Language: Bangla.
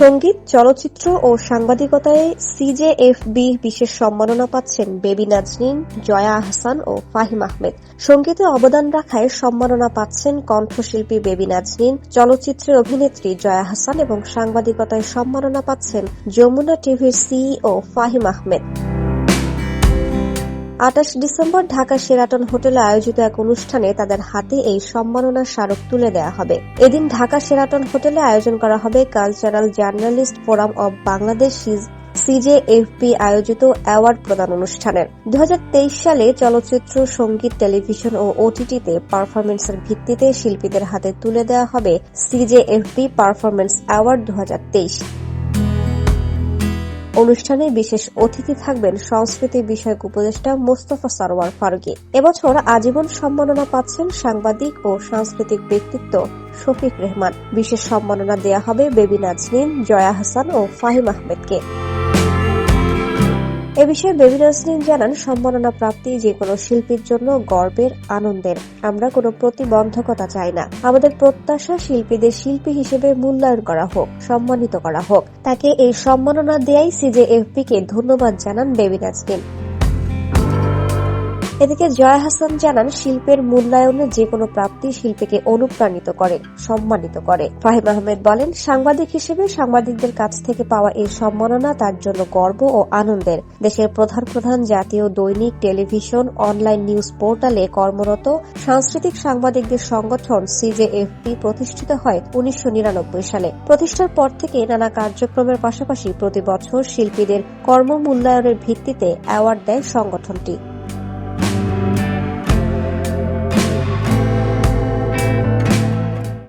সংগীত, চলচ্চিত্র ও সাংবাদিকতায় সিজেএফবি বিশেষ সম্মাননা পাচ্ছেন বেবি নাজনীন, জয়া আহসান ও ফাহিম আহমেদ। সঙ্গীতে অবদান রাখায় সম্মাননা পাচ্ছেন কণ্ঠশিল্পী বেবি নাজনীন, চলচ্চিত্রের অভিনেত্রী জয়া হাসান এবং সাংবাদিকতায় সম্মাননা পাচ্ছেন যমুনা টিভির সিইও ফাহিম আহমেদ। আটাশ ডিসেম্বর ঢাকা শেরাটন হোটেলে আয়োজিত এক অনুষ্ঠানে তাদের হাতে এই সম্মাননা স্মারক তুলে দেওয়া হবে। এদিন ঢাকা শেরাটন হোটেলে আয়োজন করা হবে cultural journalist forum of Bangladesh CJFP আয়োজিত অ্যাওয়ার্ড প্রদান অনুষ্ঠানের। দু হাজার তেইশ সালে চলচ্চিত্র, সংগীত, টেলিভিশন ও ওটিটিতে পারফরমেন্সের ভিত্তিতে শিল্পীদের হাতে তুলে দেওয়া হবে সিজেএফপি পারফরমেন্স অ্যাওয়ার্ড দু হাজার তেইশ। অনুষ্ঠানে বিশেষ অতিথি থাকবেন সংস্কৃতি বিষয়ক উপদেষ্টা মোস্তফা সারোয়ার ফারুকি। এবছর আজীবন সম্মাননা পাচ্ছেন সাংবাদিক ও সাংস্কৃতিক ব্যক্তিত্ব শফিক রেহমান। বিশেষ সম্মাননা দেয়া হবে বেবি নাজনীন, জয়া হাসান ও ফাহিম আহমেদকে। এ বিষয়ে বেবি নাসরিন জানান, সম্মাননা প্রাপ্তি যে কোনো শিল্পীর জন্য গর্বের আনন্দের। আমরা কোনো প্রতিবন্ধকতা চাই না। আমাদের প্রত্যাশা শিল্পীদের শিল্পী হিসেবে মূল্যায়ন করা হোক, সম্মানিত করা হোক। তাকে এই সম্মাননা দেয়াই সিজেএফপি কে ধন্যবাদ জানান বেবি নাজনীন এদিকে জয়া হাসান জানান, শিল্পের মূল্যায়নে যে কোনো প্রাপ্তি শিল্পীকে অনুপ্রাণিত করে, সম্মানিত করে। ফাহিম আহমেদ বলেন, সাংবাদিক হিসেবে সাংবাদিকদের কাছ থেকে পাওয়া এই সম্মাননা তার জন্য গর্ব ও আনন্দের। দেশের প্রধান প্রধান জাতীয় দৈনিক টেলিভিশন, অনলাইন নিউজ পোর্টালে কর্মরত সাংস্কৃতিক সাংবাদিকদের সংগঠন সিজেএফপি প্রতিষ্ঠিত হয় উনিশশো নিরানব্বই সালে। প্রতিষ্ঠার পর থেকে নানা কার্যক্রমের পাশাপাশি প্রতি বছর শিল্পীদের কর্ম মূল্যায়নের ভিত্তিতে অ্যাওয়ার্ড দেয় সংগঠনটি।